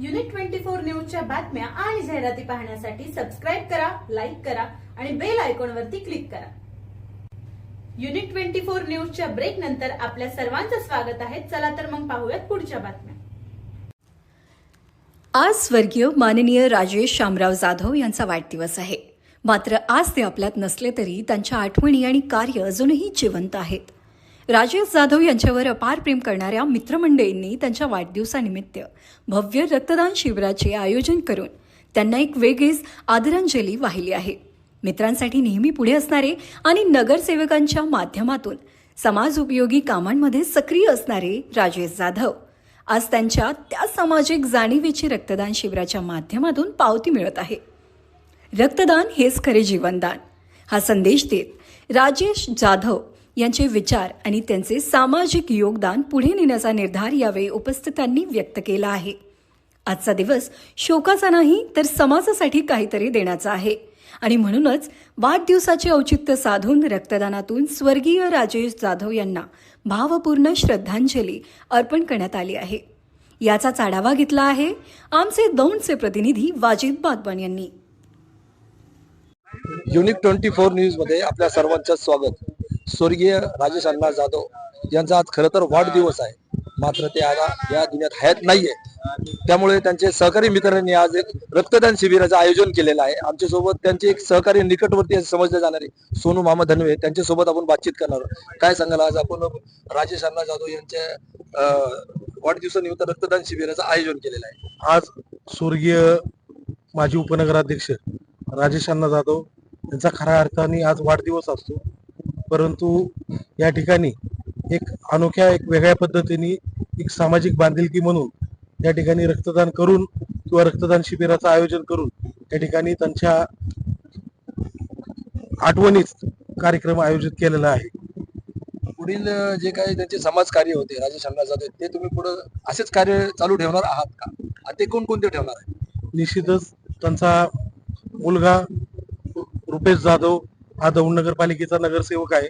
Unit twenty four न्यूजच्या बातम्या आणि जाहिराती पाहण्यासाठी सबस्क्राईब करा लाईक करा आणि बेल आयकॉन वरती क्लिक करा. युनिट ट्वेंटी फोर न्यूजच्या ब्रेक नंतर आपल्या सर्वांचं स्वागत आहे. चला तर मग पाहूयात पुढच्या बातम्या. आज स्वर्गीय माननीय राजेश शामराव जाधव यांचा वाढदिवस आहे. मात्र आज ते आपल्यात नसले तरी त्यांच्या आठवणी आणि कार्य अजूनही जिवंत आहेत. राजेश जाधव यांच्यावर अपार प्रेम करणाऱ्या मित्रमंडळींनी त्यांच्या वाढदिवसानिमित्त भव्य रक्तदान शिबिराचे आयोजन करून त्यांना एक वेगळीच आदरांजली वाहिली आहे. मित्रांसाठी नेहमी पुढे असणारे आणि नगरसेवकांच्या माध्यमातून समाज उपयोगी कामांमध्ये सक्रिय असणारे राजेश जाधव. आज त्यांच्या त्या सामाजिक जाणीवेची रक्तदान शिबिराच्या माध्यमातून पावती मिळत आहे. रक्तदान हेच खरे जीवनदान. हा संदेश देत राजेश जाधव यांचे विचार आणि त्यांचे सामाजिक योगदान पुढे नेण्याचा निर्धार यावेळी उपस्थितांनी व्यक्त केला आहे. आजचा दिवस शोकाचा नाही तर समाजासाठी काहीतरी देण्याचा आहे. आणि म्हणूनच वाढदिवसाचे औचित्य साधून रक्तदानातून स्वर्गीय राजेश जाधव यांना भावपूर्ण श्रद्धांजली अर्पण करण्यात आली आहे. याचा आढावा घेतला आहे आमचे दौंडचे प्रतिनिधी वाजिद बागवान यांनी. युनिक ट्वेंटी फोर न्यूजमध्ये आपल्या सर्वांचं स्वागत. स्वर्गीय राजेश अण्णा जाधव यांचा आज खरं तर वाढदिवस आहे. मात्र ते आता या दुनियात हयात नाहीये. त्यामुळे त्यांचे सहकारी मित्रांनी आज एक रक्तदान शिबिराचं आयोजन केलेलं आहे. आमच्यासोबत त्यांचे एक सहकारी निकटवर्ती समजले जाणारे सोनू मामा धनवे त्यांच्यासोबत आपण बातचीत करणार आहोत. काय सांगाल आज आपण राजेश अण्णा जाधव यांच्या वाढदिवसानिमित्त रक्तदान शिबिराचं आयोजन केलेलं आहे? आज स्वर्गीय माजी उपनगराध्यक्ष राजेश अण्णा जाधव यांचा खऱ्या अर्थाने आज वाढदिवस असतो. परंतु या ठिकाणी एक अनोख्या एक वेगळ्या पद्धतीने एक सामाजिक बांधिलकी म्हणून या ठिकाणी रक्तदान करून किंवा रक्तदान शिबिराचं आयोजन करून या ठिकाणी त्यांच्या आठवणीत कार्यक्रम आयोजित केलेला आहे. पुढील जे काही त्यांचे समाज कार्य होते राजेश जाधव ते तुम्ही पुढे असेच कार्य चालू ठेवणार आहात का? आणि ते कोणकोणते ठेवणार आहे? निश्चितच त्यांचा मुलगा रुपेश जाधव हा दौंड नगरपालिकेचा नगरसेवक आहे.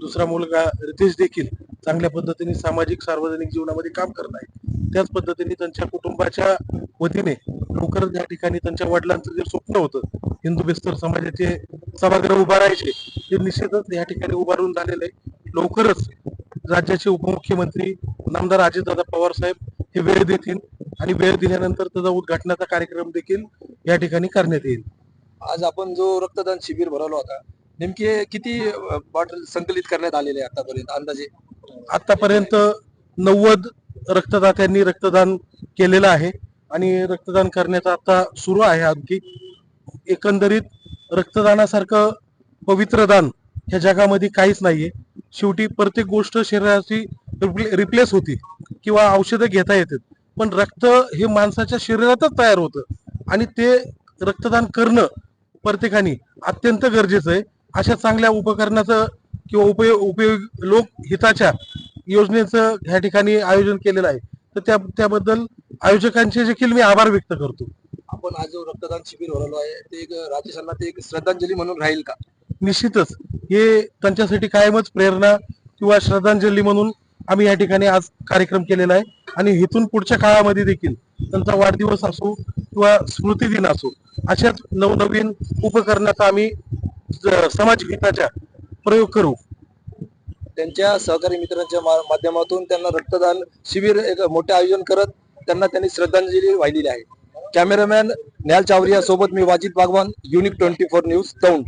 दुसरा मुलगा रितेश देखील चांगल्या पद्धतीने सामाजिक सार्वजनिक जीवनामध्ये काम करत आहे. त्याच पद्धतीने त्यांच्या कुटुंबाच्या वतीने लवकरच या ठिकाणी त्यांच्या वडिलांचं जे स्वप्न होतं हिंदू बेस्तर समाजाचे सभागृह उभारायचे ते निश्चितच या ठिकाणी उभारून झालेलं आहे. लवकरच राज्याचे उपमुख्यमंत्री नामदार अजितदादा पवार साहेब हे वेळ देतील आणि वेळ दिल्यानंतर त्याचा उद्घाटनाचा कार्यक्रम देखील या ठिकाणी करण्यात येईल. आज आपण जो रक्तदान शिबिर भरवला होता नेमके किती बॉटल संकलित करण्यात आलेले आहे आतापर्यंत अंदाजे? आतापर्यंत नव्वद रक्तदात्यांनी रक्तदान केलेलं आहे आणि रक्तदान करण्याचा आता सुरू आहे आणखी. एकंदरीत रक्तदानासारखं पवित्र दान ह्या जगामध्ये काहीच नाहीये. शेवटी प्रत्येक गोष्ट शरीराची रिप्लेस होती किंवा औषधं घेता येतात. पण रक्त हे माणसाच्या शरीरातच तयार होतं आणि ते रक्तदान करणं प्रत्येकाने अत्यंत गरजेचं आहे. अशा चांगल्या उपकरणाचं किंवा उपयोग उपयोग लोकहिताच्या योजनेचं ह्या ठिकाणी आयोजन केलेलं आहे. तर त्या त्याबद्दल आयोजकांचे देखील मी आभार व्यक्त करतो. आपण आज जो रक्तदान शिबिर भरवलं आहे ते एक राजेश अण्णा ते एक श्रद्धांजली म्हणून राहील का? निश्चितच. हे त्यांच्यासाठी कायमच प्रेरणा किंवा श्रद्धांजली म्हणून आम्ही या ठिकाणी आज कार्यक्रम केलेला आहे. आणि इथून पुढच्या काळामध्ये देखील त्यांचा वाढदिवस असो किंवा स्मृती दिन असो अशाच नवनवीन उपकरणाचा आम्ही ज- समाज हिताच्या प्रयोग करू. त्यांच्या सहकारी मित्रांच्या माध्यमातून त्यांना रक्तदान शिबिर एक मोठे आयोजन करत त्यांना त्यांनी श्रद्धांजली वाहिलेली आहे. कॅमेरामॅन न्याल चावरिया सोबत मी Wajid Bagwan unique twenty four news Daund